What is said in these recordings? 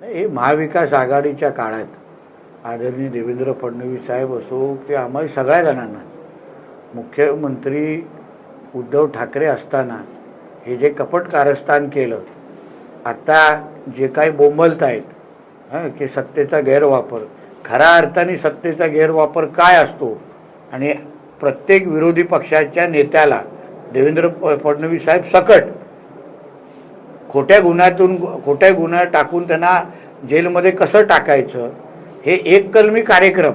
नाही, हे महाविकास आघाडीच्या काळात आदरणीय देवेंद्र फडणवीस साहेब असो ते आम्हाला सगळ्या जणांना मुख्यमंत्री उद्धव ठाकरे असताना हे जे कपट कारस्थान केलं आता जे काही बोंबलत आहेत की सत्तेचा गैरवापर खऱ्या अर्थाने सत्तेचा गैरवापर काय असतो? आणि प्रत्येक विरोधी पक्षाच्या नेत्याला देवेंद्र फडणवीस साहेब सकट खोट्या गुन्ह्यातून खोट्या गुन्हा टाकून त्यांना जेलमध्ये कसं टाकायचं? हे एक कलमी कार्यक्रम.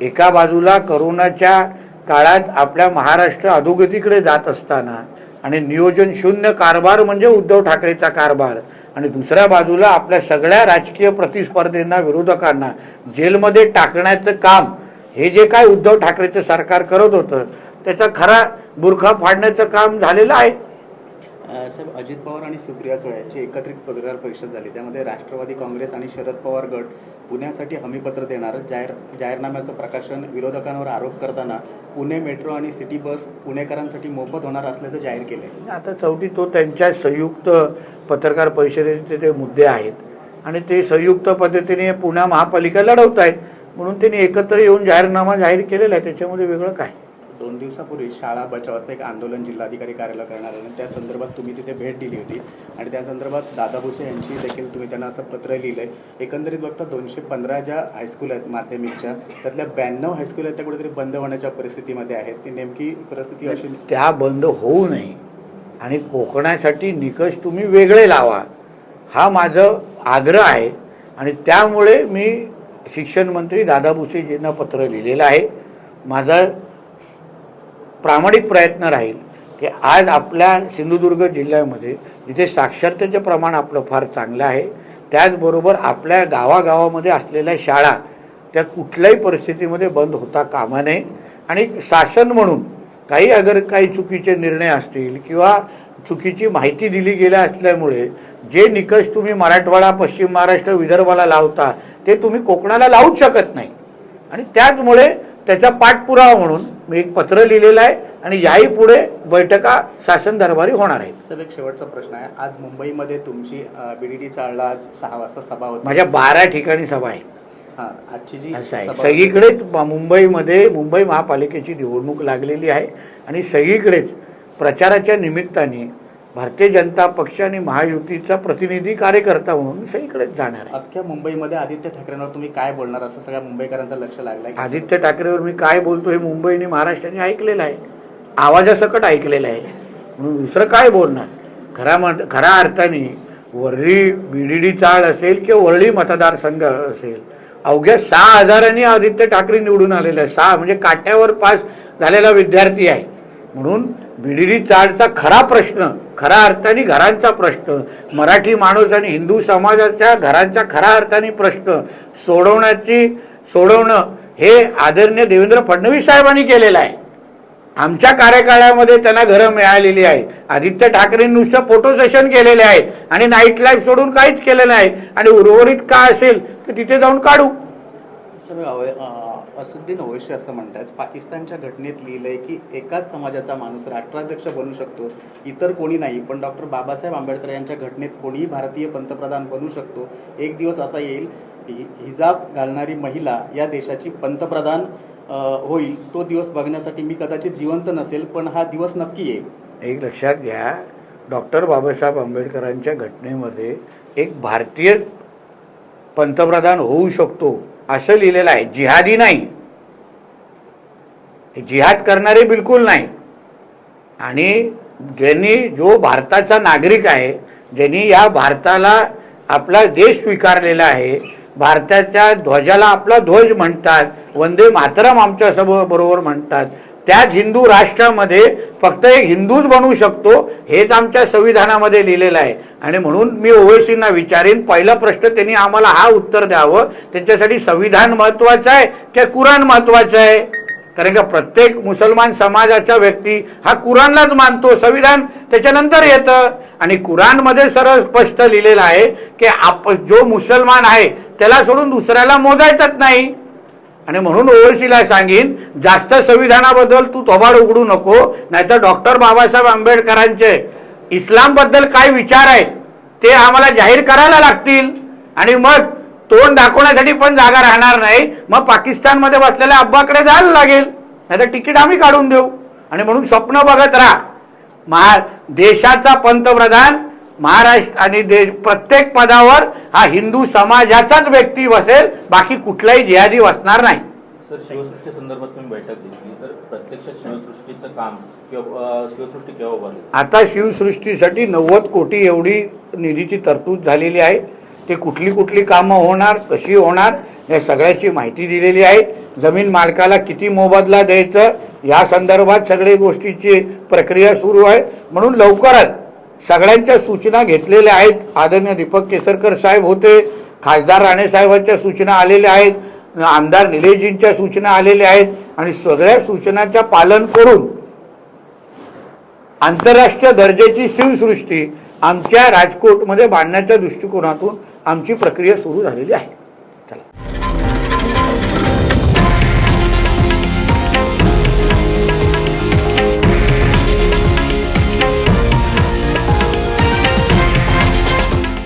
एका बाजूला करोनाच्या काळात आपल्या महाराष्ट्र अधोगतीकडे जात असताना आणि नियोजन शून्य कारभार म्हणजे उद्धव ठाकरेचा कारभार आणि दुसऱ्या बाजूला आपल्या सगळ्या राजकीय प्रतिस्पर्धींना विरोधकांना जेलमध्ये टाकण्याचं काम. हे जे काय उद्धव ठाकरेचं सरकार करत होतं त्याचा खरा बुरखा फाडण्याचं काम झालेलं आहे. साहेब अजित पवार आणि सुप्रिया सुळे यांची एकत्रित पत्रकार परिषद झाली. त्यामध्ये राष्ट्रवादी काँग्रेस आणि शरद पवार गट पुण्यासाठी हमीपत्र देणार. जाहीर जाहीरनाम्याचं प्रकाशन विरोधकांवर आरोप करताना पुणे मेट्रो आणि सिटी बस पुणेकरांसाठी मोफत होणार असल्याचं जाहीर केलंय. आता चौथी तो त्यांच्या संयुक्त पत्रकार परिषदेचे ते मुद्दे आहेत. आणि ते संयुक्त पद्धतीने पुण्या महापालिका लढवत आहेत म्हणून त्यांनी एकत्र येऊन जाहीरनामा जाहीर केलेला आहे. त्याच्यामध्ये वेगळं काय? दोन दिवसापूर्वी शाळा बचाव असं एक आंदोलन जिल्हाधिकारी कार्यालय करणार आहे आणि त्या संदर्भात तुम्ही तिथे भेट दिली होती. आणि त्या संदर्भात दादा भुसे यांची देखील तुम्ही त्यांना असं पत्र लिहिलंय. एकंदरीत बघता दोनशे पंधरा ज्या हायस्कूल आहेत माध्यमिकच्या त्यातल्या ब्याण्णव हायस्कूल आहेत त्या कुठेतरी बंद होण्याच्या परिस्थितीमध्ये आहेत. ती नेमकी परिस्थिती अशी त्या बंद होऊ नये. आणि कोकणासाठी निकष तुम्ही वेगळे लावा. हा माझं आग्रह आहे. आणि त्यामुळे मी शिक्षण मंत्री दादा भुसेजींना पत्र लिहिलेलं आहे. माझा प्रामाणिक प्रयत्न राहील की आज आपल्या सिंधुदुर्ग जिल्ह्यामध्ये जिथे साक्षरतेचं प्रमाण आपलं फार चांगलं आहे त्याचबरोबर आपल्या गावागावामध्ये असलेल्या शाळा त्या कुठल्याही परिस्थितीमध्ये बंद होता कामा नये. आणि शासन म्हणून काही अगर काही चुकीचे निर्णय असतील किंवा चुकीची माहिती दिली गेल्या असल्यामुळे जे निकष तुम्ही मराठवाडा पश्चिम महाराष्ट्र विदर्भाला लावता ते तुम्ही कोकणाला लावूच शकत नाही. आणि त्याचमुळे त्याचा पाठपुरावा म्हणून एक पत्र लिहिलेलं आहे आणि याही पुढे बैठका शासन दरबारी होणार आहेत. साहेब एक शेवटचा प्रश्न आहे. आज मुंबईमध्ये तुमची बीडीडी चाळला आज सहा वाजता सभा होती. माझ्या बारा ठिकाणी सभा आहे. हा आजची जी असं आहे. सभा सगळीकडेच मुंबईमध्ये मुंबई महापालिकेची निवडणूक लागलेली आहे आणि सगळीकडेच प्रचाराच्या निमित्ताने भारतीय जनता पक्ष आणि महायुतीचा प्रतिनिधी कार्यकर्ता म्हणून सगळीकडेच जाणार आहे. अख्ख्या मुंबईमध्ये आदित्य ठाकरेंवर तुम्ही काय बोलणार? असं सगळ्या मुंबईकरांचं लक्ष लागलंय. आदित्य ठाकरेवर मी काय बोलतो हे मुंबई आणि महाराष्ट्राने ऐकलेलं आहे. आवाजासकट ऐकलेलं आहे. म्हणून दुसरं काय बोलणार? खऱ्या म्हण खऱ्या अर्थाने वरळी बीडीडी चाळ असेल किंवा वरळी मतदारसंघ असेल अवघ्या सहा हजारांनी आदित्य ठाकरे निवडून आलेले आहे सहा म्हणजे काट्यावर पास झालेला विद्यार्थी आहे. म्हणून बीडीडी चाळचा खरा प्रश्न खऱ्या अर्थाने घरांचा प्रश्न मराठी माणूस आणि हिंदू समाजाच्या घरांचा खऱ्या अर्थाने प्रश्न सोडवण्याची सोडवणं हे आदरणीय देवेंद्र फडणवीस साहेबांनी केलेलं आहे. आमच्या कार्यकाळामध्ये त्यांना घरं मिळालेली आहे आदित्य ठाकरे नुसतं फोटो सेशन केलेले आहे आणि नाईट लाईफ सोडून काहीच केलेलं नाही. आणि उर्वरित का असेल तर तिथे जाऊन काढू. सर अवय- असुद्दीन ओवैसी असं म्हणतात. पाकिस्तानच्या घटनेत लिहिलं आहे की एकाच समाजाचा माणूस राष्ट्राध्यक्ष बनू शकतो इतर कोणी नाही पण डॉक्टर बाबासाहेब आंबेडकर यांच्या घटनेत कोणीही भारतीय पंतप्रधान बनू शकतो. एक दिवस असा येईल हि- हिजाब घालणारी महिला या देशाची पंतप्रधान होईल तो दिवस बघण्यासाठी मी कदाचित जिवंत नसेल पण हा दिवस नक्की येईल. एक लक्षात घ्या डॉक्टर बाबासाहेब आंबेडकरांच्या घटनेमध्ये एक भारतीय पंतप्रधान होऊ शकतो. असं लिहिलेलं आहे जिहादी नाही. जिहाद करणारे बिलकुल नाही. आणि ज्यांनी जो भारताचा नागरिक आहे ज्यांनी या भारताला आपला देश स्वीकारलेला आहे भारताच्या ध्वजाला आपला ध्वज म्हणतात वंदे मातरम आमच्या सब बरोबर म्हणतात त्याच हिंदू राष्ट्रामध्ये फक्त एक हिंदूच बनवू शकतो हेच आमच्या संविधानामध्ये लिहिलेलं आहे. आणि म्हणून मी ओवेसींना विचारेन पहिला प्रश्न त्यांनी आम्हाला हा उत्तर द्यावं त्यांच्यासाठी संविधान महत्वाचं आहे की कुराण महत्वाचं आहे? कारण का प्रत्येक मुसलमान समाजाचा व्यक्ती हा कुराणलाच मानतो संविधान त्याच्यानंतर येतं. आणि कुराणमध्ये सरळ स्पष्ट लिहिलेलं आहे की आप जो मुसलमान आहे त्याला सोडून दुसऱ्याला मोजायचंच नाही. आणि म्हणून ओवेसीला सांगीन जास्त संविधानाबद्दल तू तोबाड उघडू नको नाहीतर डॉक्टर बाबासाहेब आंबेडकरांचे इस्लामबद्दल काय विचार आहेत ते आम्हाला जाहीर करायला लागतील. आणि मग तोंड दाखवण्यासाठी पण जागा राहणार नाही मग पाकिस्तानमध्ये बसलेल्या अब्बाकडे जायला लागेल. नाही तर तिकीट आम्ही काढून देऊ. आणि म्हणून स्वप्न बघत राहा. महा देशाचा पंतप्रधान महाराष्ट्र आणि दे प्रत्येक पदावर हा हिंदू समाजाचाच व्यक्ती बसेल बाकी कुठलाही जिहादी बसणार नाही. सर शिवसृष्टी संदर्भात तुम्ही बैठक घेतली तर प्रत्यक्ष शिवसृष्टीचं काम किंवा अं, शिवसृष्टी केव्हा उभारली आता शिवसृष्टीसाठी नव्वद कोटी एवढी निधीची तरतूद झालेली आहे. ते कुठली कुठली कामं होणार कशी होणार या सगळ्याची माहिती दिलेली आहे. जमीन मालकाला किती मोबदला द्यायचं या संदर्भात सगळे गोष्टीची प्रक्रिया सुरू आहे. म्हणून लवकरच सगळ्यांच्या सूचना घेतलेल्या आहेत. आदरणीय दीपक केसरकर साहेब होते खासदार राणे साहेबांच्या सूचना आलेल्या आहेत आमदार निलेशजींच्या सूचना आलेल्या आहेत आणि सगळ्या सूचनाच्या पालन करून आंतरराष्ट्रीय दर्जाची शिवसृष्टी आमच्या राजकोटमध्ये बांधण्याच्या दृष्टिकोनातून आमची प्रक्रिया सुरू झालेली आहे. चला.